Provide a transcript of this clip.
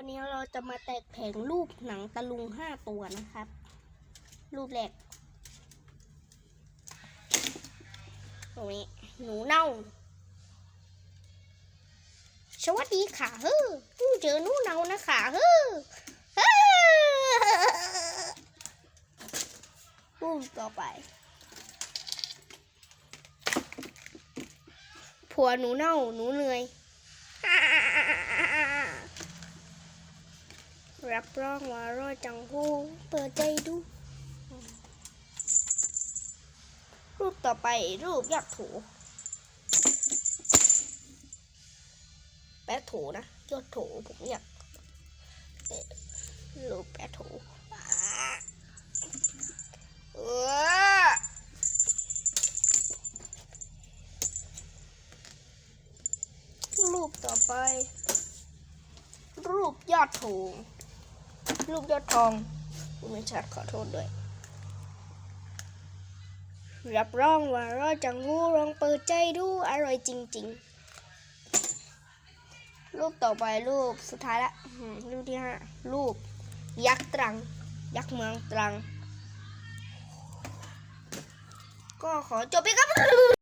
วันนี้เราจะมาแตกแผงรูปหนังตะลุงห้าตัวนะครับ รูปแรกตรงนี้หนูเน่า สวัสดีค่ะเฮ้อเพิ่งเจอหนูเน่านะคะเฮ้อเฮ้อรูปต่อไป ผัวหนูเน่าหนูเหนื่อย รับรองว่ารอดจังหูเปิดใจดู รูปต่อไปรูปยักษ์ถู แปะถูนะยอดถูผมอยากรูปแปะถูเออรูปต่อไป รูปยอดถู รูปยอดทองไม่ชัดขอโทษด้วย รับรองว่ารอจังหูลองเปิดใจดูอร่อยจริง ๆ รูปต่อไปรูปสุดท้ายละรูปที่ห้ารูป ยักษ์ตรัง ยักษ์เมืองตรัง ก็ขอจบไปครับ